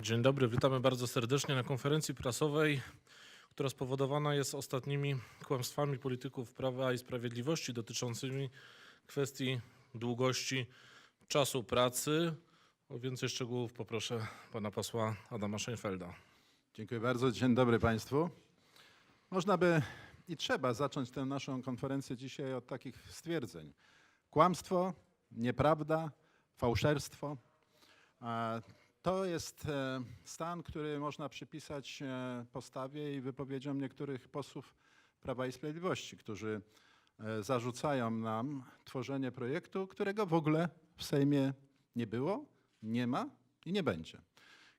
Dzień dobry, witamy bardzo serdecznie na konferencji prasowej, która spowodowana jest ostatnimi kłamstwami polityków Prawa i Sprawiedliwości dotyczącymi kwestii długości czasu pracy. O więcej szczegółów poproszę pana posła Adama Scheinfelda. Dziękuję bardzo. Dzień dobry Państwu. Można by i trzeba zacząć tę naszą konferencję dzisiaj od takich stwierdzeń. Kłamstwo, nieprawda, fałszerstwo. To jest e, stan, który można przypisać e, postawie i wypowiedziom niektórych posłów Prawa i Sprawiedliwości, którzy e, zarzucają nam tworzenie projektu, którego w ogóle w Sejmie nie było, nie ma i nie będzie.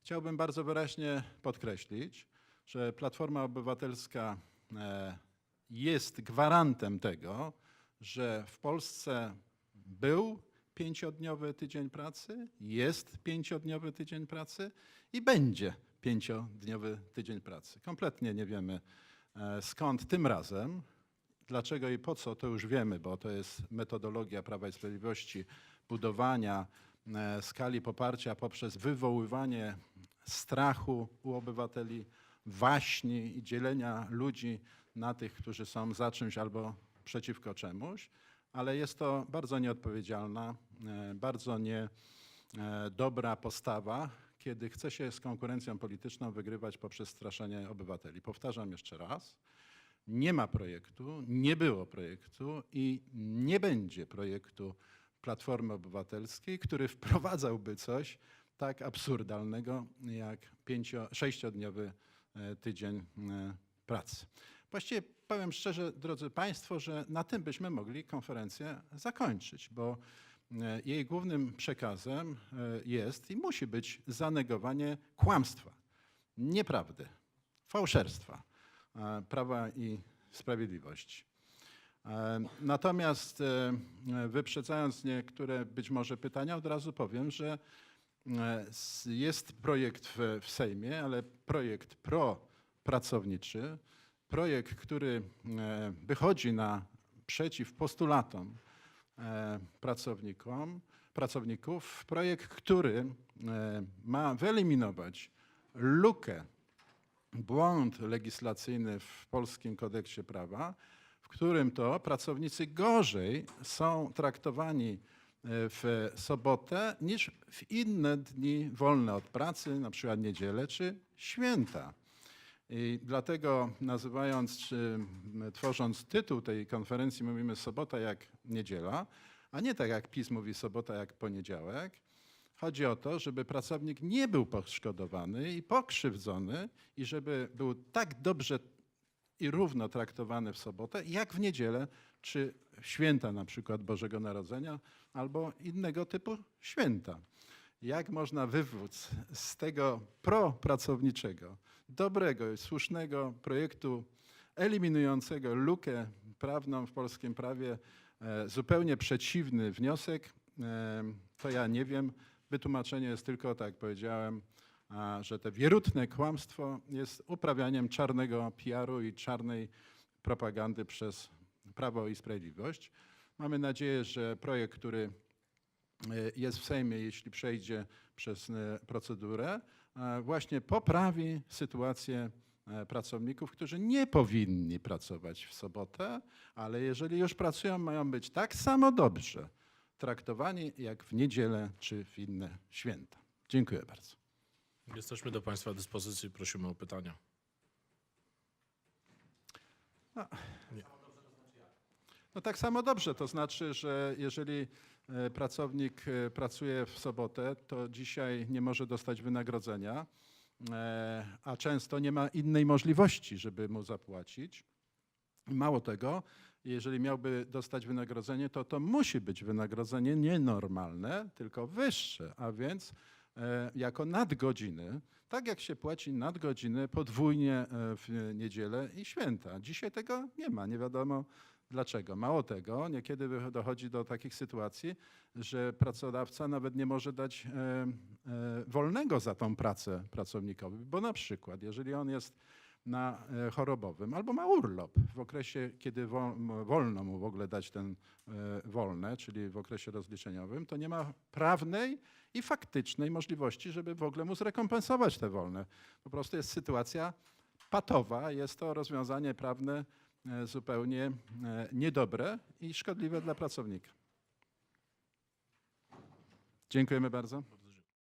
Chciałbym bardzo wyraźnie podkreślić, że Platforma Obywatelska jest gwarantem tego, że w Polsce był pięciodniowy tydzień pracy, jest pięciodniowy tydzień pracy i będzie pięciodniowy tydzień pracy. Kompletnie nie wiemy e, skąd tym razem, dlaczego i po co, to już wiemy, bo to jest metodologia Prawa i Sprawiedliwości budowania e, skali poparcia poprzez wywoływanie strachu u obywateli, waśni i dzielenia ludzi na tych, którzy są za czymś albo przeciwko czemuś, ale jest to bardzo nieodpowiedzialna, bardzo nie e, postawa, kiedy chce się z konkurencją polityczną wygrywać poprzez straszenie obywateli. Powtarzam jeszcze raz. Nie ma projektu, nie było projektu i nie będzie projektu Platformy Obywatelskiej, który wprowadzałby coś tak absurdalnego jak pięcio, sześciodniowy e, tydzień e, pracy. Właściwie powiem szczerze, drodzy Państwo, że na tym byśmy mogli konferencję zakończyć, bo e, jej głównym przekazem e, jest i musi być zanegowanie kłamstwa, nieprawdy, fałszerstwa e, Prawa i Sprawiedliwości. E, Natomiast e, e, wyprzedzając niektóre być może pytania, od razu powiem, że e, jest projekt w, Sejmie, ale projekt propracowniczy, projekt, który e, wychodzi naprzeciw postulatom e, pracownikom, pracowników, projekt, który e, ma wyeliminować lukę błąd legislacyjny w polskim kodeksie prawa, w którym to pracownicy gorzej są traktowani e, w sobotę niż w inne dni wolne od pracy, na przykład niedzielę czy święta. I dlatego nazywając czy tworząc tytuł tej konferencji mówimy sobota jak niedziela, a nie tak jak PiS mówi sobota jak poniedziałek. Chodzi o to, żeby pracownik nie był poszkodowany i pokrzywdzony i żeby był tak dobrze i równo traktowany w sobotę, jak w niedzielę, czy święta na przykład Bożego Narodzenia, albo innego typu święta. Jak można wywód z tego propracowniczego, dobrego słusznego projektu eliminującego lukę prawną w polskim prawie, e, zupełnie przeciwny wniosek, e, to ja nie wiem. Wytłumaczenie jest tylko, tak powiedziałem, że te wierutne kłamstwo jest uprawianiem czarnego PR-u i czarnej propagandy przez Prawo i Sprawiedliwość. Mamy nadzieję, że projekt, który e, jest w Sejmie, jeśli przejdzie przez procedurę, właśnie poprawi sytuację e, pracowników, którzy nie powinni pracować w sobotę, ale jeżeli już pracują, mają być tak samo dobrze traktowani jak w niedzielę czy w inne święta. Dziękuję bardzo. Jesteśmy do państwa dyspozycji, prosimy o pytania. No tak samo dobrze, to znaczy, że jeżeli e, pracownik e, pracuje w sobotę, to dzisiaj nie może dostać wynagrodzenia, e, a często nie ma innej możliwości, żeby mu zapłacić. Mało tego, jeżeli miałby dostać wynagrodzenie, to to musi być wynagrodzenie nienormalne, tylko wyższe, a więc jako nadgodziny, tak jak się płaci nadgodziny podwójnie w niedzielę i święta. Dzisiaj tego nie ma, nie wiadomo dlaczego. Mało tego, niekiedy dochodzi do takich sytuacji, że pracodawca nawet nie może dać e, e, wolnego za tą pracę pracownikowi, bo na przykład, jeżeli on jest na e, chorobowym albo ma urlop w okresie, kiedy wolno mu w ogóle dać ten wolne, czyli w okresie rozliczeniowym, to nie ma prawnej i faktycznej możliwości, żeby w ogóle mu zrekompensować te wolne. Po prostu jest sytuacja patowa, jest to rozwiązanie prawne zupełnie e, niedobre i szkodliwe dla pracownika. Dziękujemy bardzo.